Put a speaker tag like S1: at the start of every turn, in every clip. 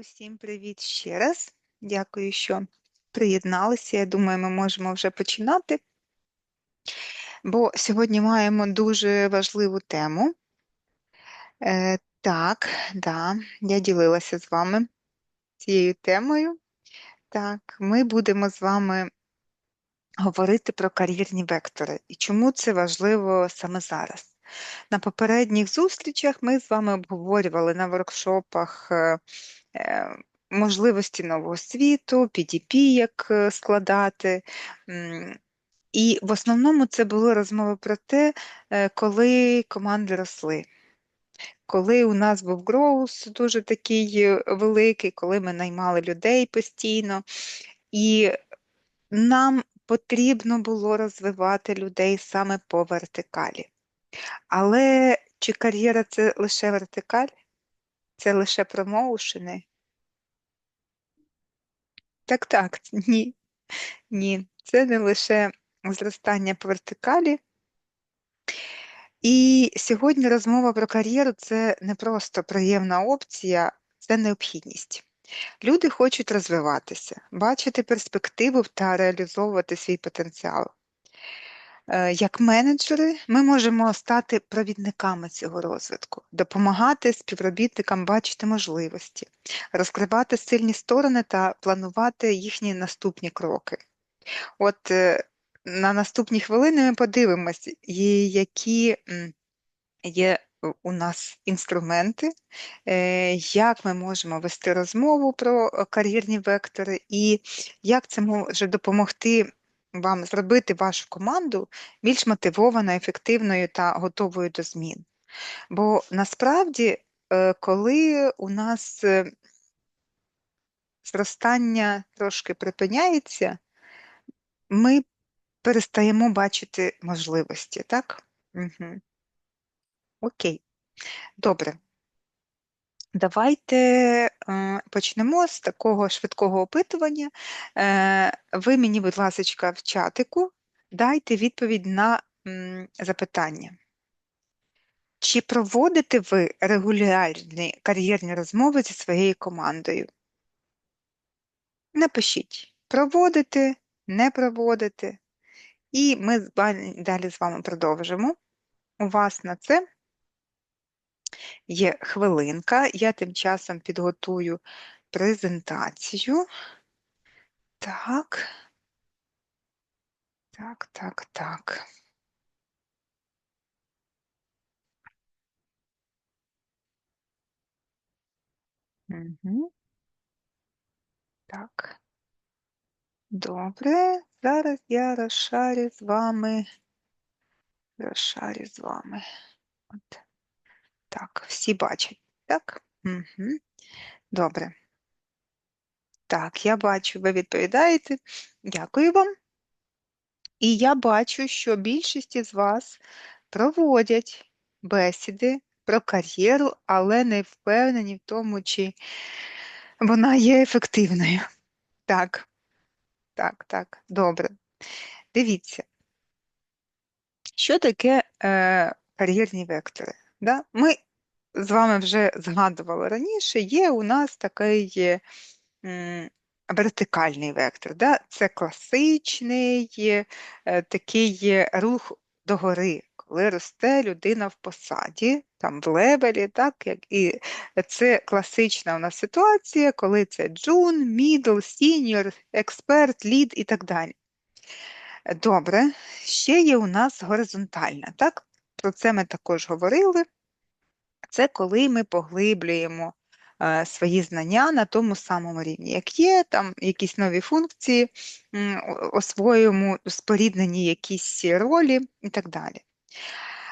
S1: Усім привіт ще раз. Дякую, що приєдналися. Я думаю, ми можемо вже починати, бо сьогодні маємо дуже важливу тему. Е, так, да, я ділилася з вами цією темою. Так, ми будемо з вами говорити про кар'єрні вектори і чому це важливо саме зараз. На попередніх зустрічах ми з вами обговорювали на воркшопах е, можливості нового світу, PDP, як е, складати. І в основному це були розмови про те, е, коли команди росли. Коли у нас був гроус дуже такий е, великий, коли ми наймали людей постійно, і нам потрібно було розвивати людей саме по вертикалі. Але чи кар'єра це лише вертикаль? Це лише промоушени? Так, так, ні. Ні, це не лише зростання по вертикалі. І сьогодні розмова про кар'єру це не просто приємна опція, це необхідність. Люди хочуть розвиватися, бачити перспективу та реалізовувати свій потенціал. Е, Як менеджери ми можемо стати провідниками цього розвитку, допомагати співробітникам бачити можливості, розкривати сильні сторони та планувати їхні наступні кроки. От е, на наступні хвилини ми подивимось, які є у нас інструменти, е, як ми можемо вести розмову про кар'єрні вектори, і як це може допомогти вам зробити вашу команду більш мотивованою, ефективною та готовою до змін. Бо насправді, е, коли у нас е, зростання трошки припиняється, ми перестаємо бачити можливості, так? Угу. Окей, добре. Давайте почнемо з такого швидкого опитування. Е, ви мені, будь ласка, в чатику дайте відповідь на запитання. Чи проводите ви регулярні кар'єрні розмови зі своєю командою? Напишіть, проводите, не проводите. І ми далі з вами продовжимо. У вас на це є хвилинка. Я тим часом підготую презентацію. Так. Так, так, так. Угу. Так. Добре. Зараз я розшарю з вами. Розшарю з вами. От. Так, всі бачать, так? Угу. Добре. Так, я бачу, ви відповідаєте. Дякую вам. І я бачу, що більшість із вас проводять бесіди про кар'єру, але не впевнені в тому, чи вона є ефективною. Так, так, так, добре. Дивіться, що таке е, кар'єрні вектори? Да? Ми з вами вже згадували раніше, є у нас такий вертикальний вектор. Да? Це класичний е, такий рух догори, коли росте людина в посаді, там в левелі, так, і це класична у нас ситуація, коли це джун, мідл, сіньор, експерт, лід і так далі. Добре, ще є у нас горизонтальна, так? Про це ми також говорили. Це коли ми поглиблюємо е, свої знання на тому самому рівні, як є, там якісь нові функції, освоюємо споріднені якісь ролі і так далі.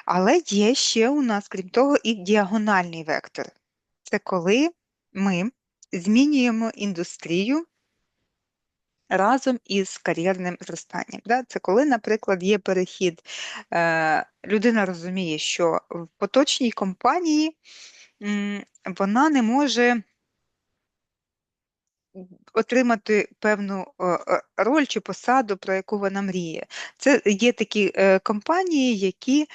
S1: Але є ще у нас, крім того, і діагональний вектор. Це коли ми змінюємо індустрію разом із кар'єрним зростанням. Да? Це коли, наприклад, є перехід, е, людина розуміє, що в поточній компанії вона не може отримати певну е, е, роль чи посаду, про яку вона мріє. Це є такі е, компанії, які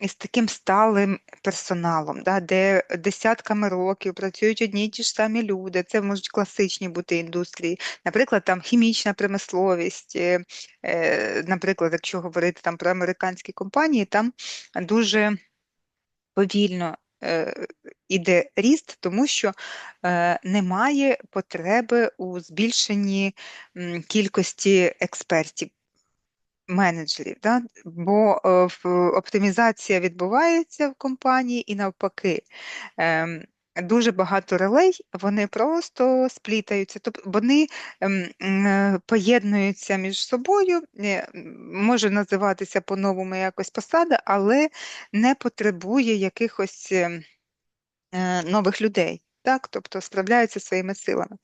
S1: із таким сталим персоналом, да, де десятками років працюють одні й ті ж самі люди. Це можуть класичні бути індустрії, наприклад, там хімічна промисловість. Наприклад, якщо говорити там про американські компанії, там дуже повільно іде ріст, тому що е, немає потреби у збільшенні кількості експертів, менеджерів, да? бо е, оптимізація відбувається в компанії і навпаки. Дуже багато релей, вони просто сплітаються, тобто вони ем, е, поєднуються між собою, е, може називатися по-новому якось посада, але не потребує якихось ем, е, нових людей. Так, тобто справляються своїми силами.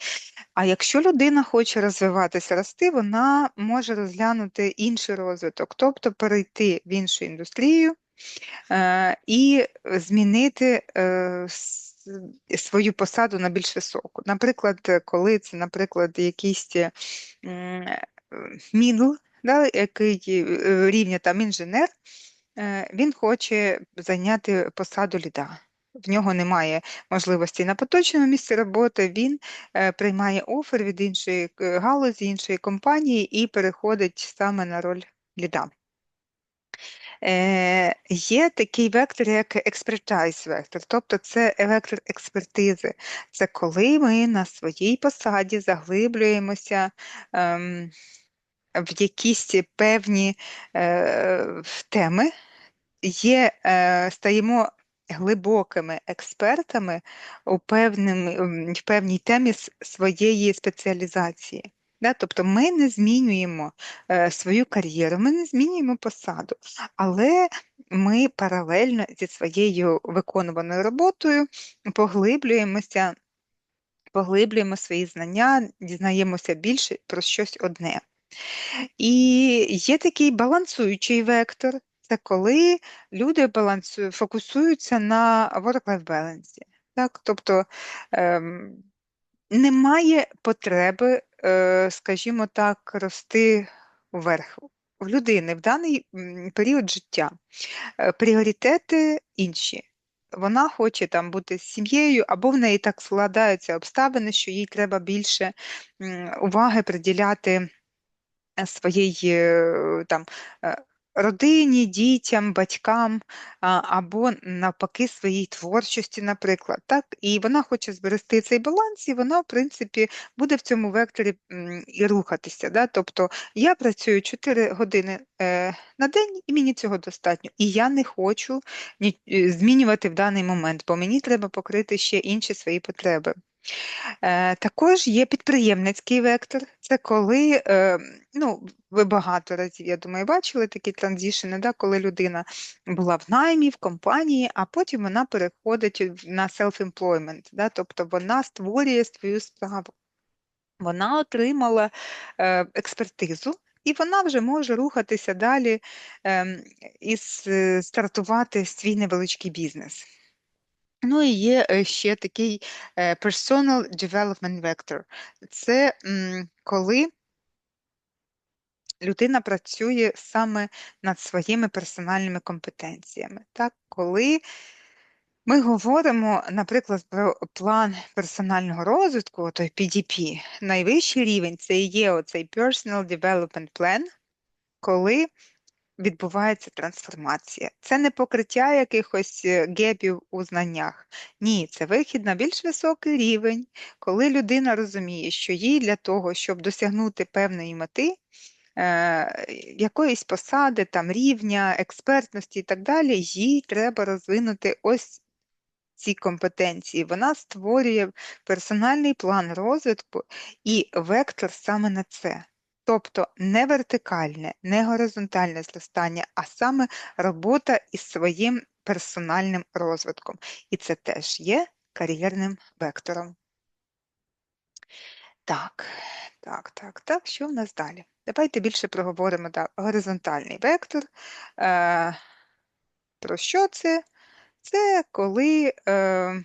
S1: А якщо людина хоче розвиватися, рости, вона може розглянути інший розвиток, тобто перейти в іншу індустрію е, і змінити е, свою посаду на більш високу. Наприклад, е, коли це, наприклад, якийсь е, е, мідл, да, який рівня там інженер, він хоче зайняти посаду ліда. В нього немає можливості на поточному місці роботи, він е, приймає офер від іншої галузі, іншої компанії і переходить саме на роль ліда. Е, Є такий вектор, як експертайз вектор, тобто це вектор експертизи. Це коли ми на своїй посаді заглиблюємося ем, в якісь певні е, теми, є, е, стаємо глибокими експертами у певним, м, в певній темі своєї спеціалізації. Да? Тобто ми не змінюємо е, свою кар'єру, ми не змінюємо посаду, але ми паралельно зі своєю виконуваною роботою поглиблюємося, поглиблюємо свої знання, дізнаємося більше про щось одне. І є такий балансуючий вектор, це коли люди балансують, фокусуються на work-life balance. Так? Тобто ем, немає потреби, е, скажімо так, рости вверх. В людини в даний період життя е, пріоритети інші. Вона хоче там бути з сім'єю, або в неї так складаються обставини, що їй треба більше уваги приділяти е, своїй там родині, дітям, батькам, або навпаки своїй творчості, наприклад. Так? І вона хоче зберегти цей баланс, і вона, в принципі, буде в цьому векторі і рухатися. Да? Тобто я працюю 4 години е, на день, і мені цього достатньо. І я не хочу е, змінювати в даний момент, бо мені треба покрити ще інші свої потреби. Е, Також є підприємницький вектор. Це коли, е, ну, ви багато разів, я думаю, бачили такі транзішени, да, коли людина була в наймі, в компанії, а потім вона переходить на self-employment, да, тобто вона створює свою справу. Вона отримала е, експертизу, і вона вже може рухатися далі ем, і стартувати свій невеличкий бізнес. Ну і є е, ще такий е, Personal Development Vector. Це коли людина працює саме над своїми персональними компетенціями. Так? Коли ми говоримо, наприклад, про план персонального розвитку, той PDP, найвищий рівень це і є оцей Personal Development Plan, коли відбувається трансформація. Це не покриття якихось е, гепів у знаннях. Ні, це вихід на більш високий рівень, коли людина розуміє, що їй для того, щоб досягнути певної мети, е, якоїсь посади, там, рівня, експертності і так далі, їй треба розвинути ось ці компетенції. Вона створює персональний план розвитку і вектор саме на це. Тобто не вертикальне, не горизонтальне зростання, а саме робота із своїм персональним розвитком. І це теж є кар'єрним вектором. Так, так, так, так, що в нас далі? Давайте більше проговоримо так, горизонтальний вектор. Е, про що це? Це коли е,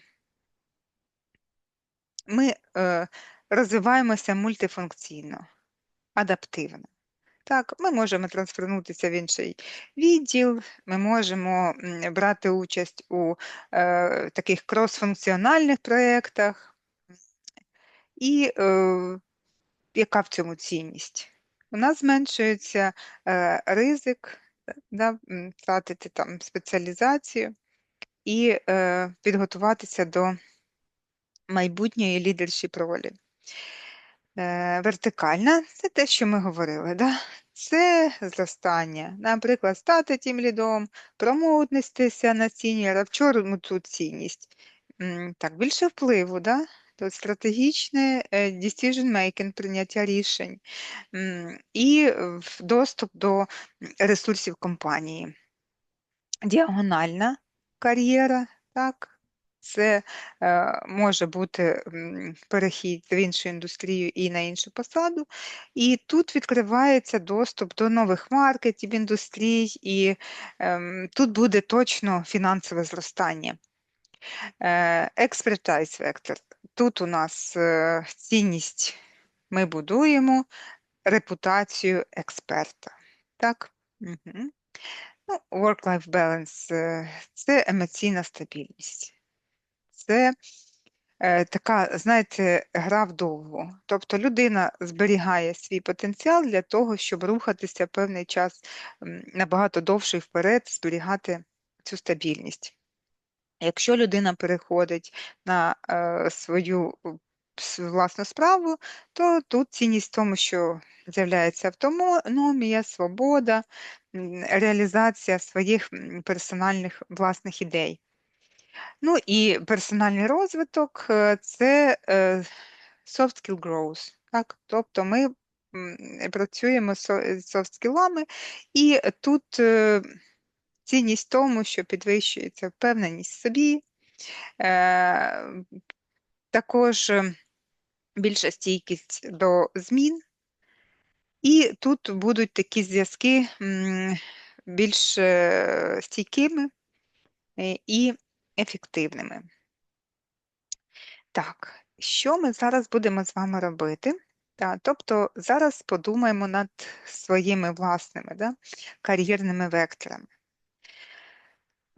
S1: ми е, розвиваємося мультифункційно, адаптивно. Так, ми можемо трансфернутися в інший відділ, ми можемо брати участь у е, таких крос-функціональних проєктах. І е, яка в цьому цінність? У нас зменшується е, ризик да, втратити там спеціалізацію і е, підготуватися до майбутньої лідершіп ролі. Е, Вертикальна це те, що ми говорили. Да? Це зростання. Наприклад, стати тим лідом, промовитися на сіньора, в чому тут цінність. Так, більше впливу, да? Тут стратегічне е, decision making, прийняття рішень і доступ до ресурсів компанії. Діагональна кар'єра, так, це е, може бути перехід в іншу індустрію і на іншу посаду. І тут відкривається доступ до нових маркетів, індустрій, і е, тут буде точно фінансове зростання. Експертайз вектор. Тут у нас е, цінність ми будуємо репутацію експерта. Так? Угу. Ну, Work-life balance е, це емоційна стабільність це е, така, знаєте, гра вдовго. Тобто людина зберігає свій потенціал для того, щоб рухатися певний час набагато довше вперед, зберігати цю стабільність. Якщо людина переходить на е, свою власну справу, то тут цінність в тому, що з'являється автономія, свобода, реалізація своїх персональних власних ідей. Ну і персональний розвиток е, це е, soft skill growth. Так? Тобто ми працюємо з soft skillами, і тут е, цінність тому, що підвищується впевненість в собі, також більша стійкість до змін, і тут будуть такі зв'язки більш стійкими і ефективними. Так, що ми зараз будемо з вами робити? Так, Тобто зараз подумаємо над своїми власними да, кар'єрними векторами.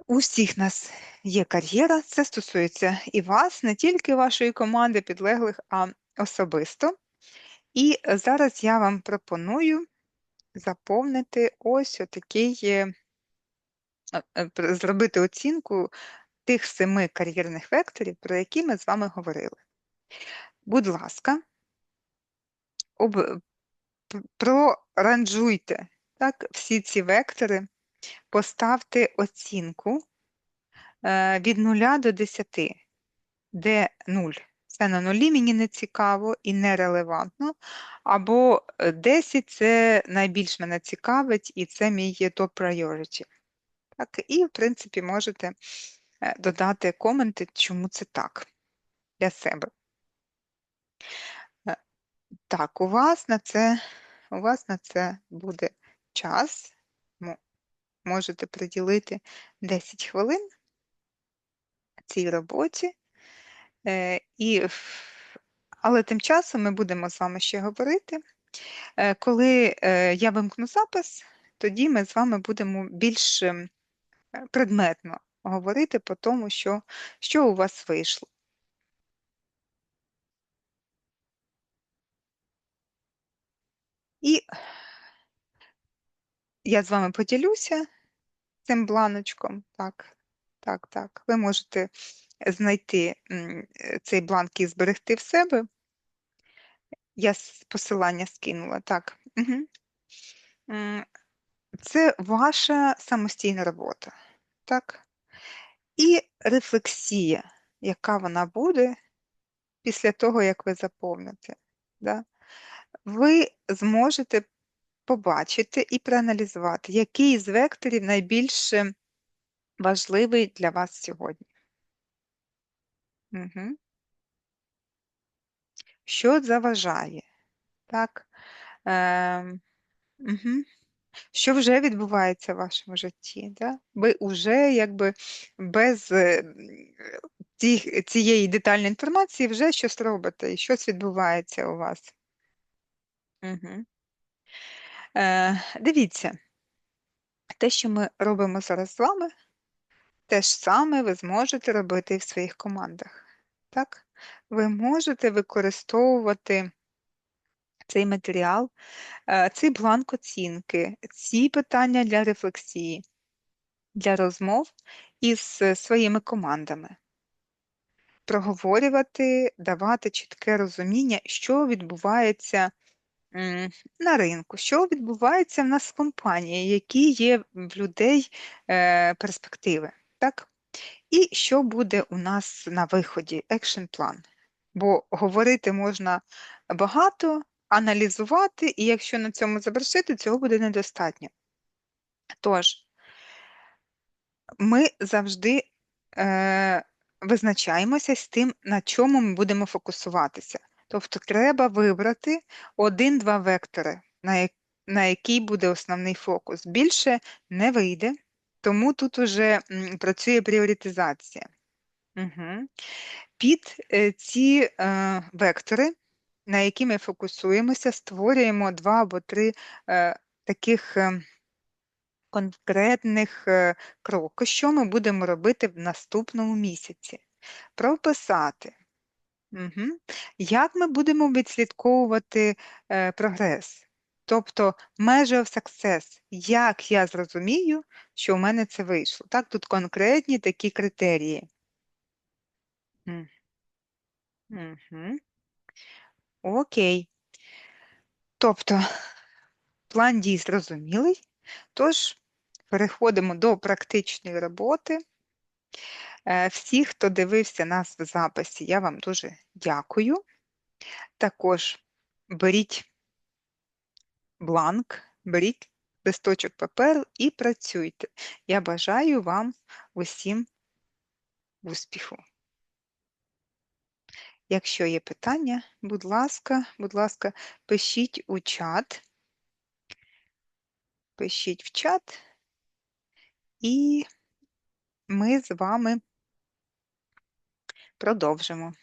S1: У всіх нас є кар'єра, це стосується і вас, не тільки вашої команди підлеглих, а особисто. І зараз я вам пропоную заповнити ось отакий, е, е, зробити оцінку тих семи кар'єрних векторів, про які ми з вами говорили. Будь ласка, об... проранжуйте так, всі ці вектори, поставте оцінку е, від 0 до 10, де 0. Це на нулі мені не цікаво і нерелевантно. Або 10 це найбільш мене цікавить, і це мій топ priority. Так, І, в принципі, можете додати коменти, чому це так для себе. Е, так, у вас на це у вас на це буде час. Можете приділити 10 хвилин цій роботі. Е, і, Але тим часом ми будемо з вами ще говорити. Коли я вимкну запис, тоді ми з вами будемо більш ем, предметно говорити по тому, що, що у вас вийшло. І я з вами поділюся цим бланочком. Так, так, так. Ви можете знайти цей бланк і зберегти в себе. Я посилання скинула. Так. Угу. Це ваша самостійна робота. Так? І рефлексія, яка вона буде після того, як ви заповните. Да? Ви зможете побачити і проаналізувати, який з векторів найбільш важливий для вас сьогодні. Угу. Що заважає? Так? Е, угу що вже відбувається в вашому житті. Да? Ви вже якби без е, цієї детальної інформації вже щось робите і щось відбувається у вас. Угу. Е, Дивіться, те, що ми робимо зараз з вами, те ж саме ви зможете робити в своїх командах. Так? Ви можете використовувати цей матеріал, е, цей бланк оцінки, ці питання для рефлексії, для розмов із своїми командами. Проговорювати, давати чітке розуміння, що відбувається на ринку, що відбувається в нас в компанії, які є в людей е, перспективи. Так? І що буде у нас на виході, екшн план. Бо говорити можна багато, аналізувати, і якщо на цьому завершити, цього буде недостатньо. Тож, ми завжди е, визначаємося з тим, на чому ми будемо фокусуватися. Тобто треба вибрати один-два вектори, на, я- на який буде основний фокус. Більше не вийде, тому тут уже м, працює пріоритизація. Угу. Під е, ці е, вектори, на які ми фокусуємося, створюємо два або три е, таких е, конкретних е, кроки, що ми будемо робити в наступному місяці. Прописати. Угу. Як ми будемо відслідковувати е, прогрес? Тобто measure of success, як я зрозумію, що у мене це вийшло. Так, тут конкретні такі критерії. М. Окей. Тобто план дій зрозумілий, тож переходимо до практичної роботи. Е, Всі, хто дивився нас в записі, я вам дуже дякую. Також беріть бланк, беріть листочок паперу і працюйте. Я бажаю вам усім успіху. Якщо є питання, будь ласка, будь ласка, пишіть у чат. Пишіть в чат, і ми з вами продовжимо.